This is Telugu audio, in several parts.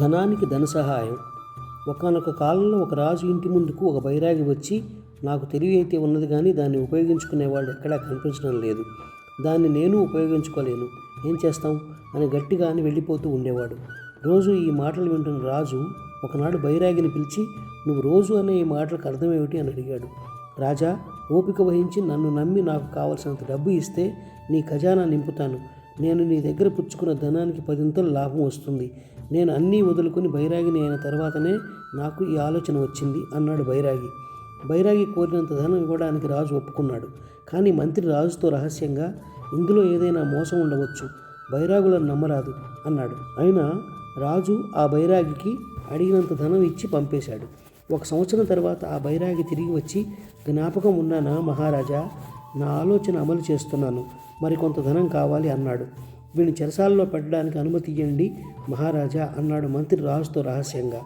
ధనానికి ధన సహాయం. ఒకానొక కాలంలో ఒక రాజు ఇంటి ముందుకు ఒక బైరాగి వచ్చి నాకు తెలివి అయితే ఉన్నది కానీ దాన్ని ఉపయోగించుకునేవాళ్ళు ఎక్కడా కనిపించడం లేదు. దాన్ని నేను ఉపయోగించుకోలేను. ఏం చేస్తాం? అని గట్టిగా అని వెళ్ళిపోతూ ఉండేవాడు. రోజు ఈ మాటలు వింటున్న రాజు ఒకనాడు బైరాగిని పిలిచి నువ్వు రోజు అనే ఈ మాటలకు అర్థమేమిటి? అని అడిగాడు. రాజా ఓపిక వహించి నన్ను నమ్మి నాకు కావలసినంత డబ్బు ఇస్తే నీ ఖజానా నింపుతాను. నేను నీ దగ్గర పుచ్చుకున్న ధనానికి పదింతలు లాభం వస్తుంది. నేను అన్నీ వదులుకొని బైరాగిని అయిన తర్వాతనే నాకు ఈ ఆలోచన వచ్చింది అన్నాడు బైరాగి. బైరాగి కోరినంత ధనం ఇవ్వడానికి రాజు ఒప్పుకున్నాడు. కానీ మంత్రి రాజుతో రహస్యంగా ఇందులో ఏదైనా మోసం ఉండవచ్చు. బైరాగులను నమ్మరాదు అన్నాడు. అయినా రాజు ఆ బైరాగికి అడిగినంత ధనం ఇచ్చి పంపేశాడు. ఒక సంవత్సరం తర్వాత ఆ బైరాగి తిరిగి వచ్చి జ్ఞాపకం ఉన్నానా మహారాజా? నా ఆలోచన అమలు చేస్తున్నాను. మరికొంత ధనం కావాలి అన్నాడు. వీడిని చెరసాలలో పెట్టడానికి అనుమతి ఇవ్వండి మహారాజా అన్నాడు మంత్రి రాజుతో రహస్యంగా.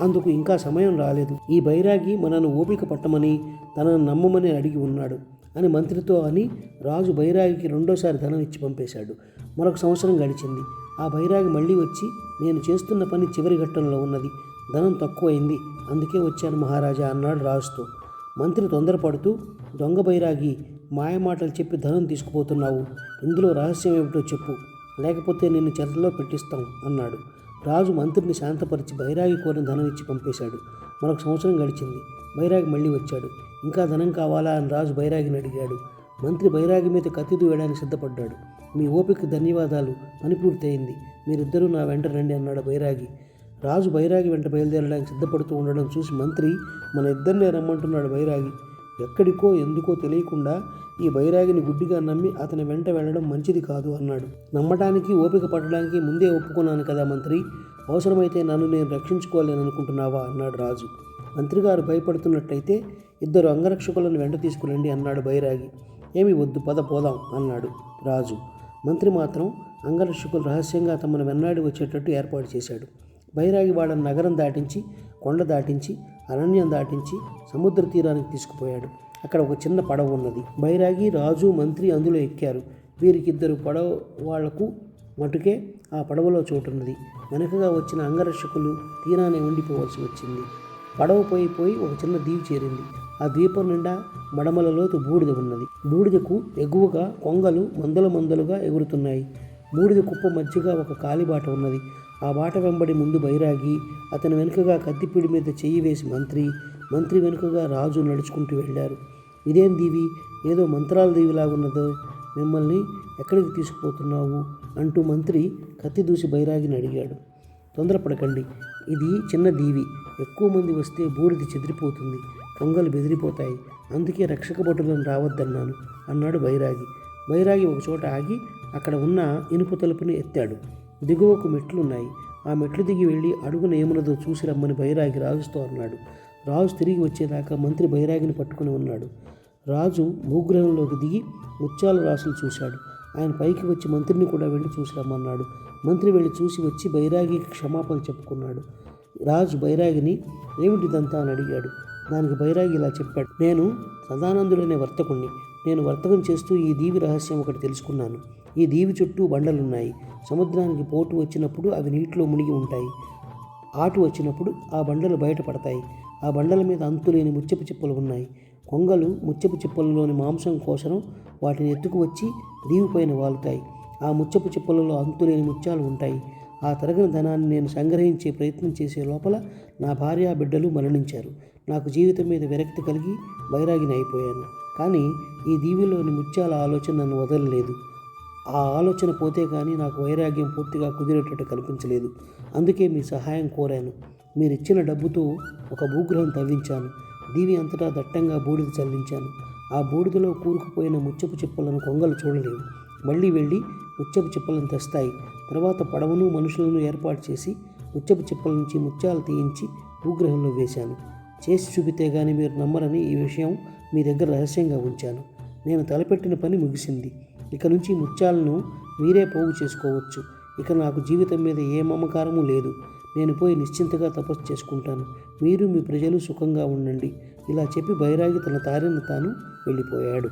అందుకు ఇంకా సమయం రాలేదు. ఈ బైరాగి మనను ఓపిక పట్టమని తనను నమ్మమని అడిగి ఉన్నాడు అని మంత్రితో అని రాజు బైరాగికి రెండోసారి ధనం ఇచ్చి పంపేశాడు. మరొక సంవత్సరం గడిచింది. ఆ బైరాగి మళ్ళీ వచ్చి నేను చేస్తున్న పని చివరి ఘట్టంలో ఉన్నది. ధనం తక్కువైంది. అందుకే వచ్చాను మహారాజా అన్నాడు రాజుతో. మంత్రి తొందరపడుతూ దొంగ బైరాగి మాయమాటలు చెప్పి ధనం తీసుకుపోతున్నావు. ఇందులో రహస్యం ఏమిటో చెప్పు. లేకపోతే నిన్ను చెరలో పెట్టిస్తాం అన్నాడు. రాజు మంత్రిని శాంతపరిచి బైరాగి కోరిన ధనం ఇచ్చి పంపేశాడు. మరొక సంవత్సరం గడిచింది. బైరాగి మళ్ళీ వచ్చాడు. ఇంకా ధనం కావాలా అని రాజు బైరాగిని అడిగాడు. మంత్రి బైరాగి మీద కత్తి దూయడానికి సిద్ధపడ్డాడు. మీ ఓపిక ధన్యవాదాలు. పని పూర్తయింది. మీరిద్దరూ నా వెంట రండి అన్నాడు బైరాగి. రాజు బైరాగి వెంట బయలుదేరడానికి సిద్ధపడుతూ ఉండడం చూసి మంత్రి మన ఇద్దరినే రమ్మంటున్నాడు బైరాగి. ఎక్కడికో ఎందుకో తెలియకుండా ఈ బైరాగిని గుడ్డిగా నమ్మి అతని వెంట వెళ్ళడం మంచిది కాదు అన్నాడు. నమ్మటానికి ఓపిక పట్టడానికి ముందే ఒప్పుకున్నాను కదా మంత్రి. అవసరమైతే నన్ను నేను రక్షించుకోలేను అనుకుంటున్నావా అన్నాడు రాజు. మంత్రి గారు భయపడుతున్నట్టయితే ఇద్దరు అంగరక్షకులను వెంట తీసుకురండి అన్నాడు బైరాగి. ఏమి వద్దు పద పోదాం అన్నాడు రాజు. మంత్రి మాత్రం అంగరక్షకులు రహస్యంగా తమను వెన్నాడి వచ్చేటట్టు ఏర్పాటు చేశాడు. బైరాగి వాళ్ళని నగరం దాటించి కొండ దాటించి అరణ్యం దాటించి సముద్ర తీరానికి తీసుకుపోయాడు. అక్కడ ఒక చిన్న పడవ ఉన్నది. బైరాగి రాజు మంత్రి అందులో ఎక్కారు. వీరికిద్దరు పడవ వాళ్ళకు మటుకే ఆ పడవలో చోటున్నది. వెనకగా వచ్చిన అంగరక్షకులు తీరానే ఉండిపోవలసి వచ్చింది. పడవ పోయి పోయి ఒక చిన్న దీవి చేరింది. ఆ ద్వీపం నిండా మడమలలోతు బూడిద ఉన్నది. బూడిదకు ఎగువగా కొంగలు మందల మందలుగా ఎగురుతున్నాయి. బూడిద కుప్ప మధ్యగా ఒక కాలిబాట ఉన్నది. ఆ బాట వెంబడి ముందు బైరాగి అతని వెనుకగా కత్తిపీడి మీద చెయ్యి వేసి మంత్రి మంత్రి వెనుకగా రాజు నడుచుకుంటూ వెళ్ళారు. ఇదేం దీవి? ఏదో మంత్రాల దీవిలాగున్నదో? మిమ్మల్ని ఎక్కడికి తీసుకుపోతున్నావు? అంటూ మంత్రి కత్తి దూసి బైరాగిని అడిగాడు. తొందరపడకండి. ఇది చిన్న దీవి. ఎక్కువ మంది వస్తే బూడిది చెదిరిపోతుంది. కొంగలు బెదిరిపోతాయి. అందుకే రక్షక భటులను రావద్దన్నాను అన్నాడు బైరాగి. బైరాగి ఒకచోట ఆగి అక్కడ ఉన్న ఇనుపు తలుపుని ఎత్తాడు. దిగువకు మెట్లున్నాయి. ఆ మెట్లు దిగి వెళ్ళి అడుగున ఏమున్నదో చూసి రమ్మని బైరాగి రాజుతో అన్నాడు. రాజు తిరిగి వచ్చేదాకా మంత్రి బైరాగిని పట్టుకుని ఉన్నాడు. రాజు భూగ్రహంలోకి దిగి ముత్యాల రాసులు చూశాడు. ఆయన పైకి వచ్చి మంత్రిని కూడా వెళ్ళి చూసి రమ్మన్నాడు. మంత్రి వెళ్ళి చూసి వచ్చి బైరాగికి క్షమాపణ చెప్పుకున్నాడు. రాజు బైరాగిని ఏమిటిదంతా అని అడిగాడు. దానికి బైరాగి ఇలా చెప్పాడు. నేను సదానందుడనే వర్తకుణ్ణి. నేను వర్తకం చేస్తూ ఈ దీవి రహస్యం ఒకటి తెలుసుకున్నాను. ఈ దీవి చుట్టూ బండలున్నాయి. సముద్రానికి పోటు వచ్చినప్పుడు అవి నీటిలో మునిగి ఉంటాయి. ఆటు వచ్చినప్పుడు ఆ బండలు బయటపడతాయి ఆ బండల మీద అంతులేని ముచ్చపు చిప్పలు ఉన్నాయి. కొంగలు ముచ్చపు చిప్పలలోని మాంసం కోసం వాటిని ఎత్తుకు వచ్చి దీవిపైన వాలుతాయి. ఆ ముచ్చపు చిప్పలలో అంతులేని ముత్యాలు ఉంటాయి. ఆ తరగని ధనాన్ని నేను సంగ్రహించే ప్రయత్నం చేసే లోపల నా భార్య బిడ్డలు మరణించారు. నాకు జీవితం మీద విరక్తి కలిగి బైరాగిని అయిపోయాను. కానీ ఈ దీవిలోని ముత్యాల ఆలోచన నన్ను వదలలేదు. ఆ ఆలోచన పోతే కానీ నాకు వైరాగ్యం పూర్తిగా కుదిరేటట్టు కనిపించలేదు అందుకే మీ సహాయం కోరాను. మీరు ఇచ్చిన డబ్బుతో ఒక భూగ్రహం తవ్వించాను. దీవి అంతటా దట్టంగా బూడిద చల్లించాను. ఆ బూడిదలో కూరుకుపోయిన ముచ్చపు చిప్పలను కొంగలు చూడలేవు మళ్ళీ వెళ్ళి ముచ్చపు చిప్పలను తెస్తాయి. తర్వాత పడవను మనుషులను ఏర్పాటు చేసి ముచ్చపు చిప్పల నుంచి ముత్యాలు తీయించి భూగ్రహంలో వేశాను. చేసి చూపితే కానీ మీరు నమ్మరని ఈ విషయం మీ దగ్గర రహస్యంగా ఉంచాను. నేను తలపెట్టిన పని ముగిసింది. ఇక నుంచి ముత్యాలను మీరే పోగు చేసుకోవచ్చు. ఇక నాకు జీవితం మీద ఏ మమకారము లేదు. నేను పోయి నిశ్చింతగా తపస్సు చేసుకుంటాను. మీరు మీ ప్రజలు సుఖంగా ఉండండి. ఇలా చెప్పి బైరాగి తన తారిన తాను వెళ్ళిపోయాడు.